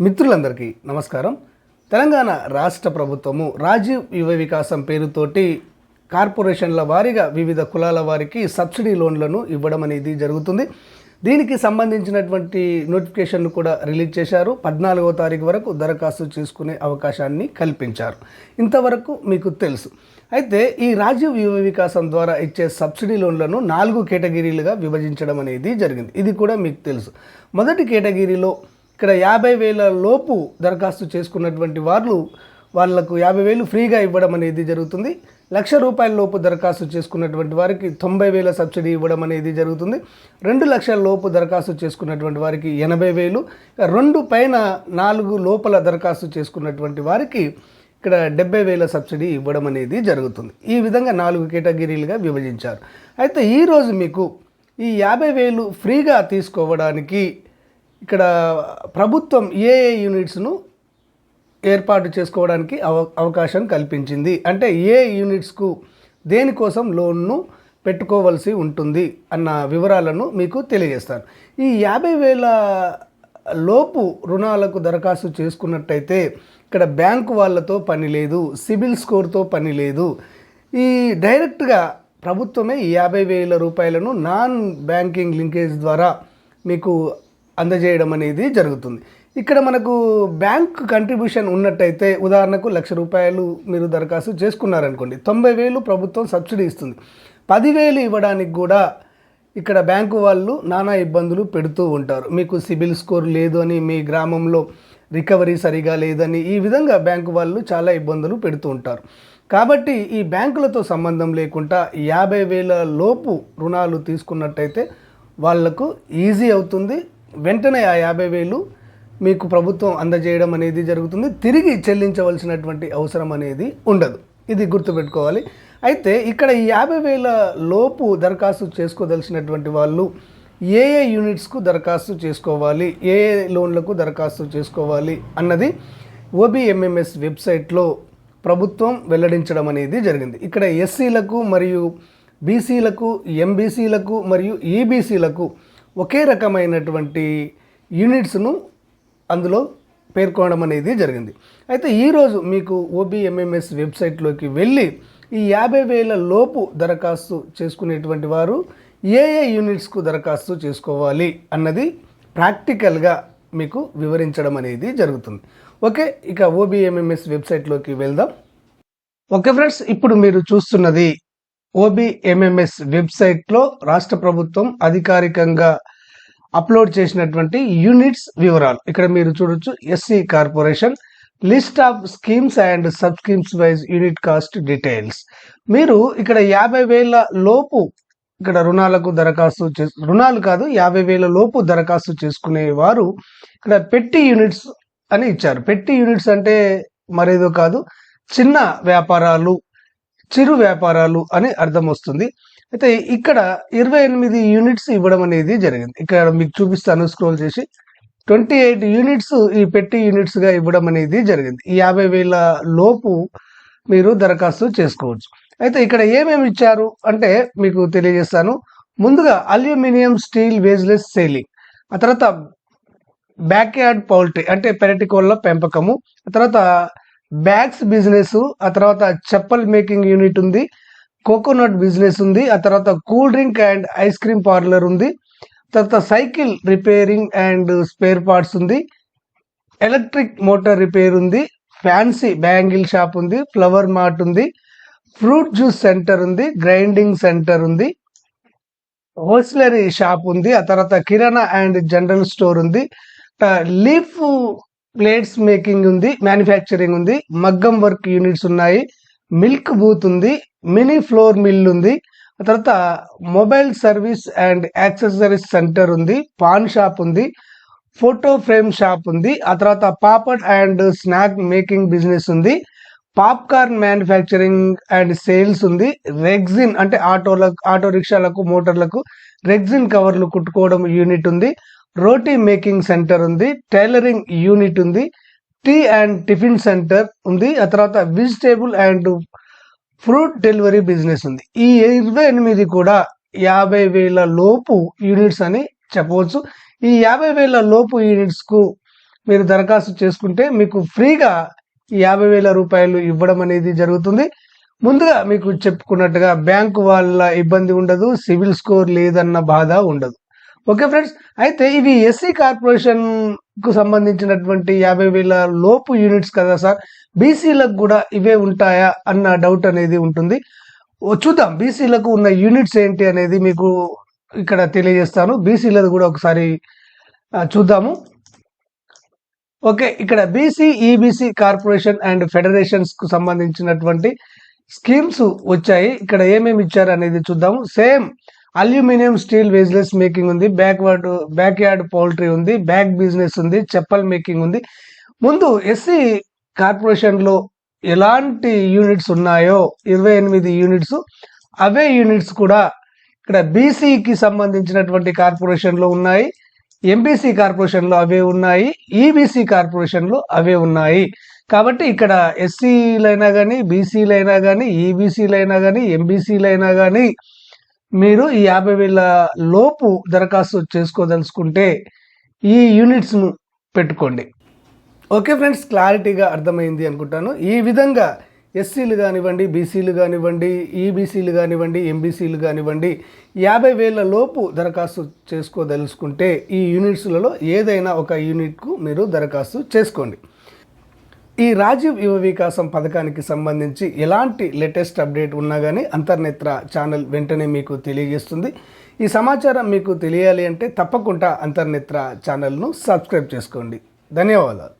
మిత్రులందరికీ నమస్కారం. తెలంగాణ రాష్ట్ర ప్రభుత్వము రాజీవ్ యువ వికాసం పేరుతోటి కార్పొరేషన్ల వారీగా వివిధ కులాల వారికి సబ్సిడీ లోన్లను ఇవ్వడం అనేది జరుగుతుంది. దీనికి సంబంధించినటువంటి నోటిఫికేషన్ కూడా రిలీజ్ చేశారు. పద్నాలుగో తారీఖు వరకు దరఖాస్తు చేసుకునే అవకాశాన్ని కల్పించారు. ఇంతవరకు మీకు తెలుసు. అయితే ఈ రాజీవ్ యువ వికాసం ద్వారా ఇచ్చే సబ్సిడీ లోన్లను నాలుగు కేటగిరీలుగా విభజించడం అనేది జరిగింది. ఇది కూడా మీకు తెలుసు. మొదటి కేటగిరీలో ఇక్కడ యాభై వేల లోపు దరఖాస్తు చేసుకున్నటువంటి వాళ్ళు వాళ్ళకు యాభై వేలు ఫ్రీగా ఇవ్వడం అనేది జరుగుతుంది. లక్ష రూపాయల లోపు దరఖాస్తు చేసుకున్నటువంటి వారికి తొంభై వేల సబ్సిడీ ఇవ్వడం అనేది జరుగుతుంది. రెండు లక్షల లోపు దరఖాస్తు చేసుకున్నటువంటి వారికి ఎనభై వేలు రెండు పైన నాలుగు లోపల దరఖాస్తు చేసుకున్నటువంటి వారికి ఇక్కడ డెబ్బై వేల సబ్సిడీ ఇవ్వడం అనేది జరుగుతుంది. ఈ విధంగా నాలుగు కేటగిరీలుగా విభజించారు. అయితే ఈరోజు మీకు ఈ యాభై వేలు ఫ్రీగా తీసుకోవడానికి ఇక్కడ ప్రభుత్వం ఏఏ యూనిట్స్ను ఏర్పాటు చేసుకోవడానికి అవ అవకాశం కల్పించింది? అంటే ఏ యూనిట్స్కు దేనికోసం లోన్ను పెట్టుకోవలసి ఉంటుంది అన్న వివరాలను మీకు తెలియజేస్తాను. ఈ యాభై వేల లోపు రుణాలకు దరఖాస్తు చేసుకున్నట్టయితే ఇక్కడ బ్యాంకు వాళ్ళతో పని లేదు సిబిల్ స్కోర్తో పని లేదు. ఈ డైరెక్ట్గా ప్రభుత్వమే ఈ యాభై వేల రూపాయలను నాన్ బ్యాంకింగ్ లింకేజ్ ద్వారా మీకు అందజేయడం అనేది జరుగుతుంది. ఇక్కడ మనకు బ్యాంక్ కంట్రిబ్యూషన్ ఉన్నట్టయితే ఉదాహరణకు లక్ష రూపాయలు మీరు దరఖాస్తు చేసుకున్నారనుకోండి తొంభై వేలు ప్రభుత్వం సబ్సిడీ ఇస్తుంది. పదివేలు ఇవ్వడానికి కూడా ఇక్కడ బ్యాంకు వాళ్ళు నానా ఇబ్బందులు పెడుతూ ఉంటారు. మీకు సిబిల్ స్కోర్ లేదు అని మీ గ్రామంలో రికవరీ సరిగా లేదని ఈ విధంగా బ్యాంకు వాళ్ళు చాలా ఇబ్బందులు పెడుతూ ఉంటారు. కాబట్టి ఈ బ్యాంకులతో సంబంధం లేకుండా యాభై వేల లోపు రుణాలు తీసుకున్నట్టయితే వాళ్ళకు ఈజీ అవుతుంది. వెంటనే ఆ యాభై వేలు మీకు ప్రభుత్వం అందజేయడం అనేది జరుగుతుంది. తిరిగి చెల్లించవలసినటువంటి అవసరం అనేది ఉండదు. ఇది గుర్తుపెట్టుకోవాలి. అయితే ఇక్కడ ఈ యాభై వేల లోపు దరఖాస్తు చేసుకోదలిసినటువంటి వాళ్ళు ఏ ఏ యూనిట్స్కు దరఖాస్తు చేసుకోవాలి ఏ ఏ లోన్లకు దరఖాస్తు చేసుకోవాలి అన్నది ఓబిఎంఎంఎస్ వెబ్సైట్లో ప్రభుత్వం వెల్లడించడం అనేది జరిగింది. ఇక్కడ ఎస్సీలకు మరియు బీసీలకు ఎంబీసీలకు మరియు ఈబీసీలకు ఒకే రకమైనటువంటి యూనిట్స్ను అందులో పేర్కొనడం అనేది జరిగింది. అయితే ఈరోజు మీకు ఓబిఎంఎంఎస్ వెబ్సైట్లోకి వెళ్ళి ఈ యాభై వేల లోపు దరఖాస్తు చేసుకునేటువంటి వారు ఏ ఏ యూనిట్స్కు దరఖాస్తు చేసుకోవాలి అన్నది ప్రాక్టికల్గా మీకు వివరించడం అనేది జరుగుతుంది. ఓకే ఇక ఓబిఎంఎంఎస్ వెబ్సైట్లోకి వెళ్దాం. ఓకే ఫ్రెండ్స్ ఇప్పుడు మీరు చూస్తున్నది ఓబిఎంఎంఎస్ వెబ్సైట్లో రాష్ట్ర ప్రభుత్వం అధికారికంగా అప్లోడ్ చేసినటువంటి యూనిట్స్ వివరాలు. ఇక్కడ మీరు చూడొచ్చు SC corporation list of schemes and sub schemes wise unit cost details. మీరు ఇక్కడ యాభై వేల లోపు ఇక్కడ రుణాలకు దరఖాస్తు చేసు రుణాలు కాదు యాభై వేల లోపు దరఖాస్తు చేసుకునే వారు ఇక్కడ పెట్టి యూనిట్స్ అని ఇచ్చారు. పెట్టి యూనిట్స్ అంటే మరేదో కాదు చిన్న వ్యాపారాలు చిరు వ్యాపారాలు అని అర్థం వస్తుంది. అయితే ఇక్కడ ఇరవై ఎనిమిది యూనిట్స్ ఇవ్వడం అనేది జరిగింది. ఇక్కడ మీకు చూపిస్తాను స్క్రోల్ చేసి. ట్వంటీ ఎయిట్ యూనిట్స్ ఈ పెట్టి యూనిట్స్గా ఇవ్వడం అనేది జరిగింది. ఈ యాభై వేల లోపు మీరు దరఖాస్తు చేసుకోవచ్చు. అయితే ఇక్కడ ఏమేమి ఇచ్చారు అంటే మీకు తెలియజేస్తాను. ముందుగా అల్యూమినియం స్టీల్ వేజ్లెస్ సేలింగ్ ఆ తర్వాత బ్యాక్ యార్డ్ పౌల్ట్రీ అంటే పెరటికోళ్ళ పెంపకము ఆ తర్వాత బ్యాగ్స్ బిజినెస్ ఆ తర్వాత చెప్పల్ మేకింగ్ యూనిట్ ఉంది కోకోనట్ బిజినెస్ ఉంది ఆ తర్వాత cool drink and ice cream parlour ఉంది తర్వాత cycle repairing and spare parts ఉంది ఎలక్ట్రిక్ మోటార్ రిపేర్ ఉంది ఫ్యాన్సీ బ్యాంగిల్ షాప్ ఉంది ఫ్లవర్ మార్ట్ ఉంది ఫ్రూట్ జ్యూస్ సెంటర్ ఉంది గ్రైండింగ్ సెంటర్ ఉంది హోస్లరీ షాప్ ఉంది ఆ తర్వాత కిరాణా అండ్ జనరల్ స్టోర్ ఉంది లీఫ్ ప్లేట్స్ మేకింగ్ ఉంది మ్యానుఫ్యాక్చరింగ్ ఉంది మగ్గం వర్క్ యూనిట్స్ ఉన్నాయి మిల్క్ బూత్ ఉంది మినీ ఫ్లోర్ మిల్ ఉంది తర్వాత mobile service and accessories centre ఉంది పాన్ షాప్ ఉంది ఫోటో ఫ్రేమ్ షాప్ ఉంది ఆ తర్వాత papad and snack making business ఉంది పాప్కార్న్ మ్యానుఫ్యాక్చరింగ్ అండ్ సేల్స్ ఉంది రెగ్జిన్ అంటే ఆటోలకు ఆటో రిక్షాలకు మోటార్లకు రెగ్జిన్ కవర్లు కుట్టుకోవడం యూనిట్ ఉంది రోటీ మేకింగ్ సెంటర్ ఉంది టైలరింగ్ యూనిట్ ఉంది టీ అండ్ టిఫిన్ సెంటర్ ఉంది ఆ తర్వాత vegetable and fruit delivery business ఉంది. ఈ ఇరవై ఎనిమిది కూడా యాభై వేల లోపు యూనిట్స్ అని చెప్పవచ్చు. ఈ యాభై వేల లోపు యూనిట్స్కు మీరు దరఖాస్తు చేసుకుంటే మీకు ఫ్రీగా యాభై వేల రూపాయలు ఇవ్వడం అనేది జరుగుతుంది. ముందుగా మీకు చెప్పుకున్నట్టుగా బ్యాంకు వాళ్ళ ఇబ్బంది ఉండదు సివిల్ స్కోర్ లేదన్న బాధ ఉండదు. ఓకే ఫ్రెండ్స్ అయితే ఇవి ఎస్సీ కార్పొరేషన్కు సంబంధించినటువంటి యాభై వేల లోపు యూనిట్స్ కదా సార్? బీసీలకు కూడా ఇవే ఉంటాయా అన్న డౌట్ అనేది ఉంటుంది. చూద్దాం. బీసీలకు ఉన్న యూనిట్స్ ఏంటి అనేది మీకు ఇక్కడ తెలియజేస్తాను. బీసీలది కూడా ఒకసారి చూద్దాము. ఓకే ఇక్కడ బీసీ ఈబీసీ కార్పొరేషన్ అండ్ ఫెడరేషన్స్కు సంబంధించినటువంటి స్కీమ్స్ వచ్చాయి. ఇక్కడ ఏమేమి ఇచ్చారు అనేది చూద్దాము. Same aluminium steel vessels making ఉంది బ్యాక్వర్డ్ బ్యాక్ యార్డ్ పౌల్ట్రీ ఉంది బ్యాగ్ బిజినెస్ ఉంది చెప్పల్ మేకింగ్ ఉంది. ముందు ఎస్సీ కార్పొరేషన్లో ఎలాంటి యూనిట్స్ ఉన్నాయో ఇరవై ఎనిమిది యూనిట్స్ అవే యూనిట్స్ కూడా ఇక్కడ బీసీకి సంబంధించినటువంటి కార్పొరేషన్లో ఉన్నాయి ఎంబీసీ కార్పొరేషన్లో అవే ఉన్నాయి ఈబీసీ కార్పొరేషన్లో అవే ఉన్నాయి. కాబట్టి ఇక్కడ ఎస్సీలైనా కానీ బీసీలైనా కానీ ఈబీసీలైనా కానీ ఎంబీసీలైనా కానీ మీరు ఈ యాభై వేల లోపు దరఖాస్తు చేసుకోదలుచుకుంటే ఈ యూనిట్స్ను పెట్టుకోండి. ఓకే ఫ్రెండ్స్ క్లారిటీగా అర్థమైంది అనుకుంటాను. ఈ విధంగా ఎస్సీలు కానివ్వండి బీసీలు కానివ్వండి ఈబీసీలు కానివ్వండి ఎంబీసీలు కానివ్వండి యాభై వేల లోపు దరఖాస్తు చేసుకోదలుచుకుంటే ఈ యూనిట్స్లలో ఏదైనా ఒక యూనిట్కు మీరు దరఖాస్తు చేసుకోండి. ఈ రాజీవ్ యువ వికాసం పథకానికి సంబంధించి ఎలాంటి లేటెస్ట్ అప్డేట్ ఉన్నా కానీ అంతర్నేత్ర ఛానల్ వెంటనే మీకు తెలియజేస్తుంది. ఈ సమాచారం మీకు తెలియాలి అంటే తప్పకుండా అంతర్నేత్ర ఛానల్ను సబ్స్క్రైబ్ చేసుకోండి. ధన్యవాదాలు.